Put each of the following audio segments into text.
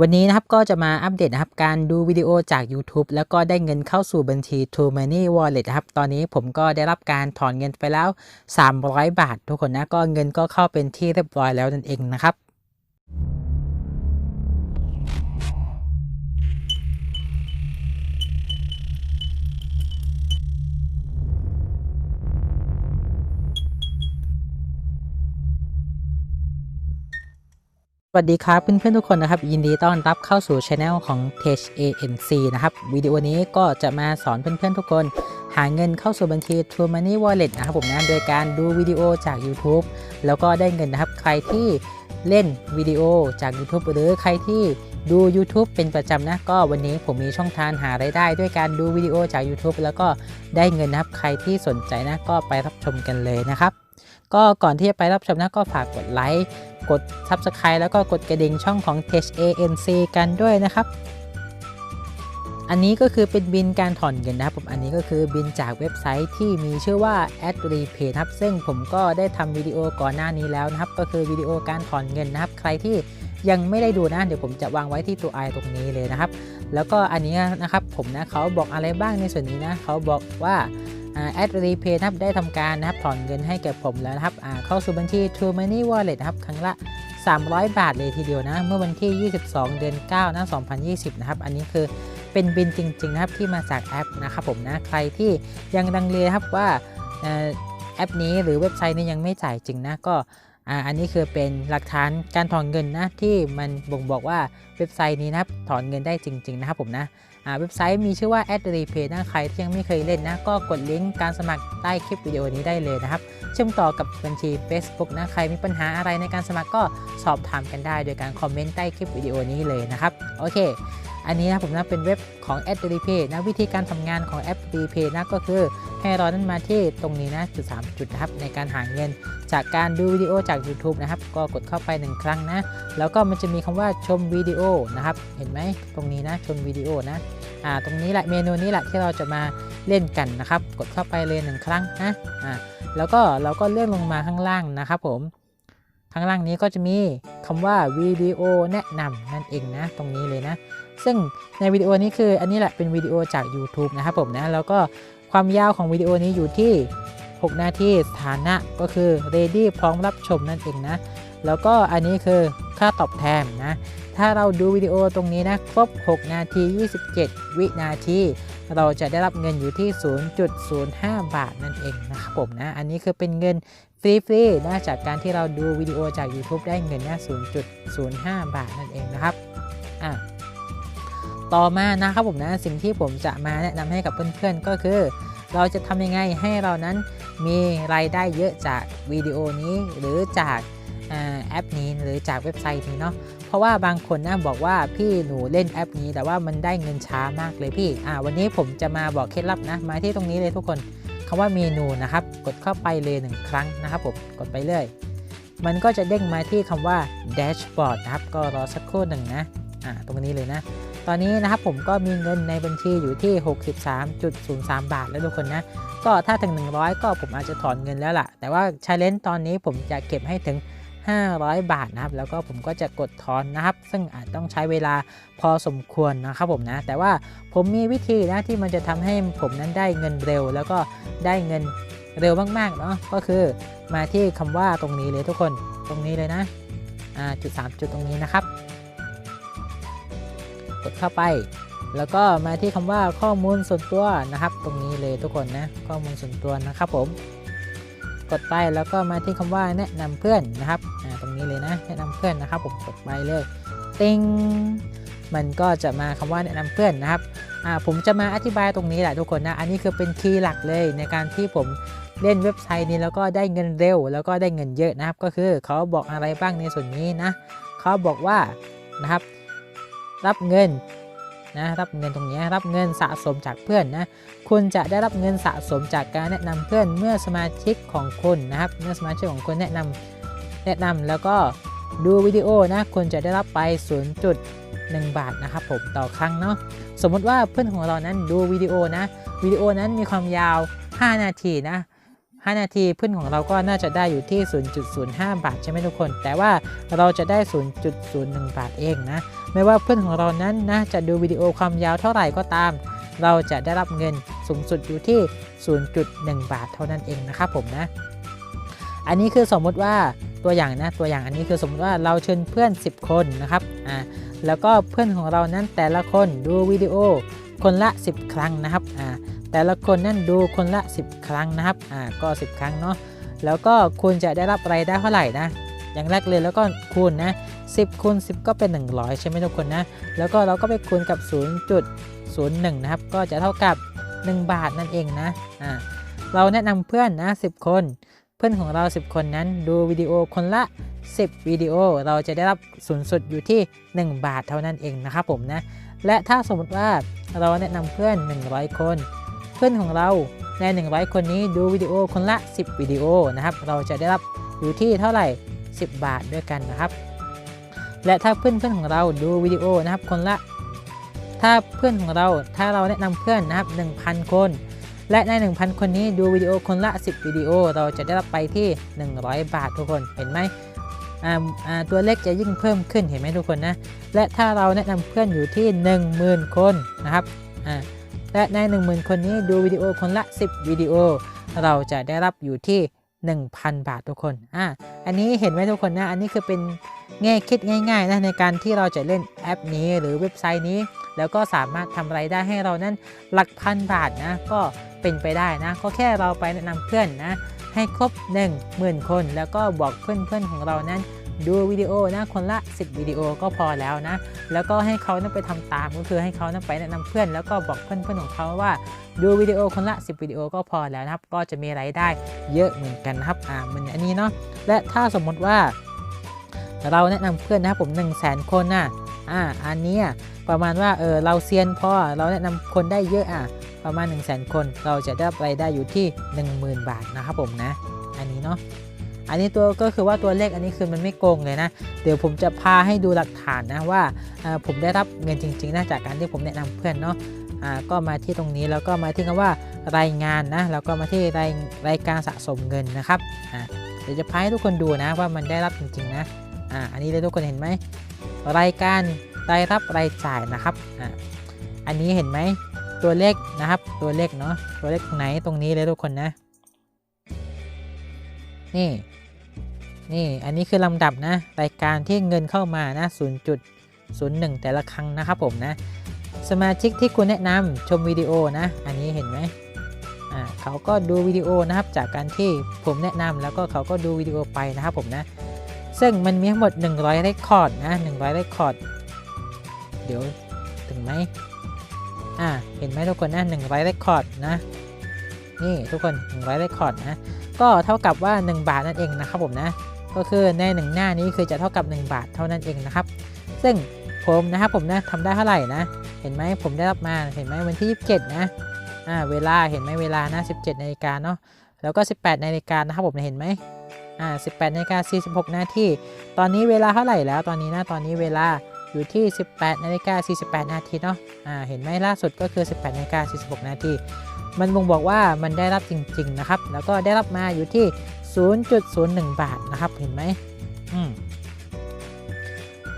วันนี้นะครับก็จะมาอัปเดตนะครับการดูวิดีโอจาก YouTube แล้วก็ได้เงินเข้าสู่บัญชี True Money Wallet นะครับ ตอนนี้ผมก็ได้รับการถอนเงินไปแล้ว 300 บาท ทุกคนนะ ก็เงินก็เข้าเป็นที่เรียบร้อยแล้วนั่นเองนะครับ สวัสดีครับเพื่อนๆทุกคนนะครับ ยินดีต้อนรับเข้าสู่ช anel ของ Tech ANC นะครับวิดีโอนี้ก็จะมาสอนเพื่อนๆทุกคน หาเงินเข้าสู่บัญชี True Money Wallet นะครับผมนะโดยการดูวิดีโอจาก YouTube แล้วก็ได้เงินนะครับ ใครที่เล่นวิดีโอจาก YouTube หรือใครที่ดู YouTube เป็นประจำนะก็วันนี้ผมมีช่องทางหารายได้ ด้วยการดูวิดีโอจาก YouTube แล้วก็ได้เงินนะครับใครที่สนใจนะก็ไปรับชมกันเลยนะครับก็ก่อนที่จะไปรับชมนะก็ฝากกดไลค์ กด Subscribe แล้วก็กดกระดิ่งช่องของ Tech ANC กันด้วยนะครับ อันนี้ก็คือเป็นบินการถอนเงินนะครับผมอันนี้ก็คือบินจากเว็บไซต์ที่มีชื่อว่า Ad Repay ครับ ซึ่งผมก็ได้ทำวิดีโอก่อนหน้านี้แล้วนะครับ ก็คือวิดีโอการถอนเงินนะครับ ใครที่ยังไม่ได้ดูนะ เดี๋ยวผมจะวางไว้ที่ตัวไอตรงนี้เลยนะครับ แล้วก็อันนี้นะครับผมนะเขาบอกอะไรบ้างในส่วนนี้นะเขาบอกว่า แอดรีเพย์นะครับได้ทำการนะครับถอนเงินให้แก่ผมแล้วนะครับเข้าสู่บัญชี True Money Wallet นะครับครั้งละ 300 บาทเลยทีเดียวนะ เมื่อวันที่ 22 เดือน9นะ2020 นะครับ อันนี้คือเป็นบินจริง ๆ นะครับ ที่มาจากแอปนะครับผมนะ ใครที่ยังดังเลครับว่าแอปนี้หรือเว็บไซต์นี้ยังไม่จ่ายจริงนะก็อันนี้คือเป็นหลักฐานการถอนเงินนะที่มันบ่งบอกว่าเว็บไซต์นี้นะครับถอนเงินได้จริง ๆ นะครับผมนะ เว็บไซต์มีชื่อว่า a d r e p a y นะใครที่ยังไม่เคยเล่นนะ ก็กดลิงก์การสมัครใต้คลิปวิดีโอนี้ได้เลยนะครับ เชื่อมต่อกับบัญชี Facebook นะ ใครมีปัญหาอะไรในการสมัครก็สอบถามกันได้โดยการคอมเมนต์ใต้คลิปวิดีโอนี้เลยนะครับ โอเค อันนี้นะผมนะเป็นเว็บของ a d r e p a y นะวิธีการทำงานของแอป r e p a y นะก็คือ ให้เรานั้นมาที่ตรงนี้นะจุด3จุดนะครับในการหาเงินจากการดูวิดีโอจาก YouTube นะครับ ก็กดเข้าไป 1 ครั้งนะ แล้วก็มันจะมีคำว่าชมวิดีโอนะครับ เห็นไหมตรงนี้นะชมวิดีโอนะอ่าตรงนี้แหละเมนูนี้แหละที่เราจะมาเล่นกันนะครับ กดเข้าไปเลยหนึ่งครั้งนะอ่าแล้วก็เราก็เลื่อนลงมาข้างล่างนะครับผมข้างล่างนี้ก็จะมีคำว่าวิดีโอแนะนำนั่นเองนะ ตรงนี้เลยนะ ซึ่งในวิดีโอนี้คืออันนี้แหละเป็นวิดีโอจาก YouTube นะครับผมนะแล้วก็ ความยาวของวิดีโอนี้อยู่ที่ 6 นาทีสถานะก็คือ ready พร้อมรับชมนั่นเองนะ แล้วก็อันนี้คือค่าตอบแทนนะ ถ้าเราดูวิดีโอตรงนี้นะ ครบ 6 นาที 27 วินาที เราจะได้รับเงินอยู่ที่ 0.05 บาทนั่นเองนะครับผมนะ อันนี้คือเป็นเงินฟรีๆนะจากการที่เราดูวิดีโอจาก YouTube ได้เงินนะ0.05 บาทนั่นเองนะครับ ต่อมานะครับผมนะสิ่งที่ผมจะมาแนะนำให้กับเพื่อนๆก็คือ เราจะทำยังไงให้เรานั้นมีรายได้เยอะจากวิดีโอนี้หรือจากแอปนี้หรือจากเว็บไซต์นี้เนาะเพราะว่าบางคนนะบอกว่าพี่หนูเล่นแอปนี้ แต่ว่ามันได้เงินช้ามากเลยพี่อ่าวันนี้ผมจะมาบอกเคล็ดลับนะมาที่ตรงนี้เลยทุกคนคำว่าเมนูนะครับกดเข้าไปเลยหนึ่งครั้งนะครับผมกดไปเลย มันก็จะเด้งมาที่คำว่า dashboard นะครับก็รอสักครู่หนึ่งนะอ่าตรงนี้เลยนะ ตอนนี้นะครับผมก็มีเงินในบัญชีอยู่ที่ 63.03 บาทแล้วทุกคนนะ ก็ถ้าถึง 100 ก็ผมอาจจะถอนเงินแล้วล่ะ แต่ว่าชาเลนจ์ตอนนี้ผมจะเก็บให้ถึง 500 บาทนะครับ แล้วก็ผมก็จะกดถอนนะครับ ซึ่งอาจต้องใช้เวลาพอสมควรนะครับผมนะ แต่ว่าผมมีวิธีนะที่มันจะทำให้ผมนั้นได้เงินเร็ว แล้วก็ได้เงินเร็วมากๆเนาะ ก็คือมาที่คำว่าตรงนี้เลยทุกคน ตรงนี้เลยนะ อ่า จุด3จุดตรงนี้นะครับ กดเข้าไป แล้วก็มาที่คำว่าข้อมูลส่วนตัวนะครับ ตรงนี้เลยทุกคนนะข้อมูลส่วนตัวนะครับผม กดไปแล้วก็มาที่คำว่าแนะนำเพื่อนนะครับตรงนี้เลยนะแนะนำเพื่อนนะครับ ผมกดไปเลยติงมันก็จะมาคำว่าแนะนำเพื่อนนะครับผมจะมาอธิบายตรงนี้แหละทุกคนนะ อันนี้คือเป็นคีย์หลักเลยในการที่ผมเล่นเว็บไซต์นี้แล้วก็ได้เงินเร็ว แล้วก็ได้เงินเยอะนะครับ ก็คือเขาบอกอะไรบ้างในส่วนนี้นะเขาบอกว่านะครับ รับเงินนะรับเงินตรงนี้รับเงินสะสมจากเพื่อนนะคุณจะได้รับเงินสะสมจากการแนะนำเพื่อนเมื่อสมาชิกของคุณนะครับเมื่อสมาชิกของคุณแนะนำแนะนำแล้วก็ดูวิดีโอนะคุณจะได้รับไป 0.1 บาทนะครับผมต่อครั้งเนาะสมมุติว่าเพื่อนของเรานั้นดูวิดีโอนะวิดีโอนั้นมีความยาว 5 นาทีนะ 5 นาทีเพื่อนของเราก็น่าจะได้อยู่ที่ 0.05 บาทใช่ไหมทุกคน แต่ว่าเราจะได้ 0.01 บาทเองนะ ไม่ว่าเพื่อนของเรานั้นนะจะดูวิดีโอความยาวเท่าไหร่ก็ตาม เราจะได้รับเงินสูงสุดอยู่ที่ 0.1 บาทเท่านั้นเองนะครับผมนะ อันนี้คือสมมุติว่าตัวอย่างนะตัวอย่างอันนี้คือสมมติว่าเราเชิญเพื่อน 10 คนนะครับอ่าแล้วก็เพื่อนของเรานั้นแต่ละคนดูวิดีโอคนละ 10 ครั้งนะครับอ่า แต่ละคนนั่นดูคนละ 10 ครั้งนะครับอ่าก็ 10 ครั้งเนาะแล้วก็คุณจะได้รับรายได้เท่าไหร่นะอย่างแรกเลยแล้วก็คูณนะ10คูณ10 ก็เป็น 100 ใช่ไหมทุกคนนะแล้วก็เราก็ไปคูณกับ 0.01 นะครับ ก็จะเท่ากับ 1 บาทนั่นเองนะอ่าเราแนะนำเพื่อนนะ10 คน เพื่อนของเรา 10 คนนั้นดูวิดีโอคนละ 10 วิดีโอ เราจะได้รับสูงสุดอยู่ที่ 1 บาทเท่านั้นเองนะครับผมนะและถ้าสมมติว่าเราแนะนำเพื่อน 100 คน พื่อนของเราใน 100 คนนี้ดูวิดีโอคนละ 10 วิดีโอนะครับ เราจะได้รับอยู่ที่เท่าไหร่ 10 บาทด้วยกันนะครับ และถ้าเพื่อนเพื่อนของเราดูวิดีโอนะครับคนละ ถ้าเพื่อนของเราถ้าเราแนะนำเพื่อนนะครับ 1,000 คน และใน 1,000 คนนี้ดูวิดีโอคนละ 10 วิดีโอ เราจะได้รับไปที่ 100 บาททุกคนเห็นไหมอ่าอ่าตัวเลขจะยิ่งเพิ่มขึ้นเห็นไหมทุกคนนะ และถ้าเราแนะนำเพื่อนอยู่ที่ 10,000 คนนะครับอ่า และใน 10,000 คนนี้ดูวิดีโอคนละ 10 วิดีโอ เราจะได้รับอยู่ที่ 1,000 บาททุกคน อ่าอันนี้เห็นไหมทุกคนนะ อันนี้คือเป็นแง่คิดง่ายๆนะในการที่เราจะเล่นแอปนี้หรือเว็บไซต์นี้ แล้วก็สามารถทำไรายได้ให้เรานั้นหลักพันบาทนะ ก็เป็นไปได้นะ ก็แค่เราไปแนะนำเพื่อนนะ ให้ครบ 1 0,000 คน แล้วก็บอกเพื่อนๆของเรานั้น ดูวิดีโอนะคนละ 10 วิดีโอก็พอแล้วนะ แล้วก็ให้เขานั้นไปทำตามก็คือให้เขานั้นไปแนะนำเพื่อน แล้วก็บอกเพื่อนๆของเขาว่า ดูวิดีโอคนละ 10 วิดีโอก็พอแล้วนะครับ ก็จะมีรายได้เยอะเหมือนกันนะครับอ่าเหมือนอันนี้เนาะและถ้าสมมติว่า เราแนะนำเพื่อนนะครับผม 1 0 0 0 0แสนคนน่ะอ่าอันนี้ประมาณว่าเออเราเซียนพอเราแนะนำคนได้เยอะอะประมาณ 1 0 0 0 0แสนคน เราจะได้รายได้อยู่ที่ 10,000 บาทนะครับผมนะ อันนี้เนาะ อันนี้ตัวก็คือว่าตัวเลขอันนี้คือมันไม่โกงเลยนะ เดี๋ยวผมจะพาให้ดูหลักฐานนะว่าผมได้รับเงินจริงๆนะจากการที่ผมแนะนำเพื่อนเนาะก็มาที่ตรงนี้แล้วก็มาที่คำว่ารายงานนะแล้วก็มาที่รายรายการสะสมเงินนะครับเดี๋ยวจะพาให้ทุกคนดูนะว่ามันได้รับจริงๆนะอ่าอันนี้เลยทุกคนเห็นไหมรายการรายรับรายจ่ายนะครับอ่าอันนี้เห็นไหมตัวเลขนะครับ ตัวเลขเนาะตัวเลขตรงไหนตรงนี้เลยทุกคนนะ นี่ นี่อันนี้คือลำดับนะรายการที่เงินเข้ามานะ 0.01 แต่ละครั้งนะครับผมนะ สมาชิกที่คุณแนะนำชมวิดีโอนะ อันนี้เห็นไหมอ่าเขาก็ดูวิดีโอนะครับจากการที่ผมแนะนำแล้วก็เขาก็ดูวิดีโอไปนะครับผมนะ ซึ่งมันมีทั้งหมด 100เรคคอร์ดนะ100เรคคอร์ดเดี๋ยวถึงไหมอ่าเห็นไหมทุกคนนะ100เรคคอร์ดนะนี่ทุกคน100เรคคอร์ดนะก็เท่ากับว่า 1 บาทนั่นเองนะครับผมนะ ก็คือใน 1 หน้านี้คือจะเท่ากับ 1 บาทเท่านั้นเองนะครับ ซึ่งผมนะครับผมนะทำได้เท่าไหร่นะ เห็นไหมผมได้รับมาเห็นไหมวันที่ 27 นะอ่าเวลาเห็นไหมเวลานะ17นาฬิกาเนาะแล้วก็ 18นาฬิกานะครับผมเห็นไหมอ่า18นาฬิกา46นาทีตอนนี้เวลาเท่าไหร่แล้วตอนนี้นะตอนนี้เวลาอยู่ที่ 18นาฬิกา48นาทีเนาะอ่าเห็นไหมล่าสุดก็คือ 18นาฬิกา46นาทีมันบ่งบอกว่ามันได้รับจริง ๆ นะครับ แล้วก็ได้รับมาอยู่ที่ 0.01 บาทนะครับเห็นไหมอืม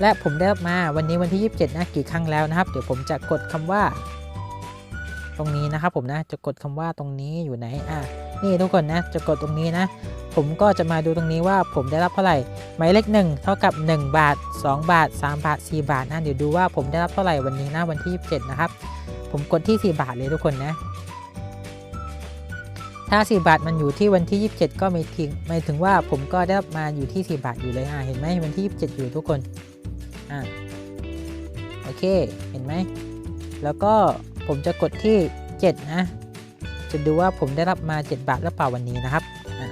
และผมได้รับมาวันนี้วันที่ 27นะกี่ครั้งแล้วนะครับ เดี๋ยวผมจะกดคำว่า ตรงนี้นะครับผมนะจะกดคำว่าตรงนี้อยู่ไหนอ่านี่ทุกคนนะจะกดตรงนี้นะ ผมก็จะมาดูตรงนี้ว่าผมได้รับเท่าไหร่หมายเลข1เท่ากับ 1 บาท 2 บาท 3 บาท 4 บาทนะเดี๋ยวดูว่าผมได้รับเท่าไหร่วันนี้นะวันที่ 27 นะครับ ผมกดที่ 4 บาทเลยทุกคนนะ ถ้า 4 บาทมันอยู่ที่วันที่ 27 ก็ไม่ทิ้งไม่ถึงว่าผมก็ได้รับมาอยู่ที่ 4 บาทอยู่เลยอะเห็นไหมวันที่ 27 อยู่ทุกคนอ่าโอเคเห็นไหมแล้วก็ผมจะกดที่ 7 นะ จะดูว่าผมได้รับมา 7 บาทหรือเปล่าวันนี้นะครับอ่า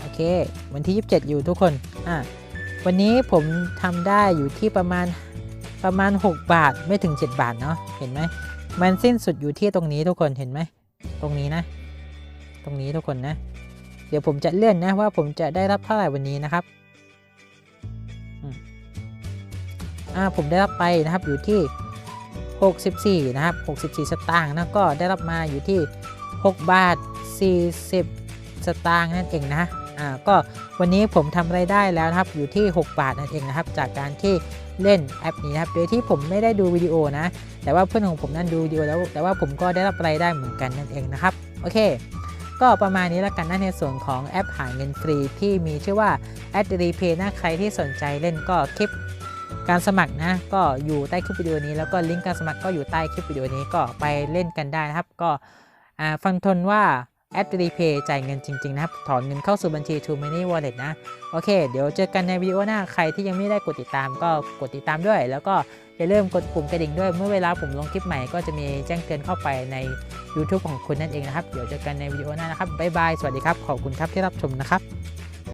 โอเค วันที่ 27 อยู่ทุกคนอ่าวันนี้ผมทำได้อยู่ที่ประมาณประมาณ 6 บาทไม่ถึง 7 บาทเนาะเห็นไหมมันสิ้นสุดอยู่ที่ตรงนี้ทุกคนเห็นไหม ตรงนี้นะ ตรงนี้ทุกคนนะ เดี๋ยวผมจะเลื่อนนะว่าผมจะได้รับเท่าไหร่วันนี้นะครับอ่าผมได้รับไปนะครับอยู่ที่ 64 นะครับ 64 สตางค์นะก็ได้รับมาอยู่ที่ 6 บาท 40 สตางค์นั่นเองนะอ่าก็วันนี้ผมทำไรายได้แล้วนะครับอยู่ที่ 6 บาทนั่นเองนะครับ จากการที่ เล่นแอปนี้นะครับโดยที่ผมไม่ได้ดูวิดีโอนะ แต่ว่าเพื่อนของผมนั่นดูวิดีโอแล้ว แต่ว่าผมก็ได้รับรายได้เหมือนกันนั่นเองนะครับโอเค ก็ประมาณนี้แล้วกันนะในส่วนของแอปหาเงินฟรีที่มีชื่อว่า a d r e p a y นะใครที่สนใจเล่นก็คลิปการสมัครนะก็อยู่ใต้คลิปวิดีโอนี้แล้วก็ลิงก์การสมัครก็อยู่ใต้คลิปวิดีโอนี้ก็ไปเล่นกันได้นะครับ ก็ฟังทนว่า แอป Repay จ่ายเงินจริง ๆ นะครับ ถอนเงินเข้าสู่บัญชี True Money Wallet นะ โอเค เดี๋ยวเจอกันในวิดีโอหน้า ใครที่ยังไม่ได้กดติดตามก็กดติดตามด้วย แล้วก็อย่าลืมกดปุ่มกระดิ่งด้วย เมื่อเวลาผมลงคลิปใหม่ก็จะมีแจ้งเตือนเข้าไปใน YouTube ของคุณนั่นเองนะครับ เดี๋ยวเจอกันในวิดีโอหน้านะครับ บ๊ายบาย สวัสดีครับ ขอบคุณครับที่รับชมนะครับ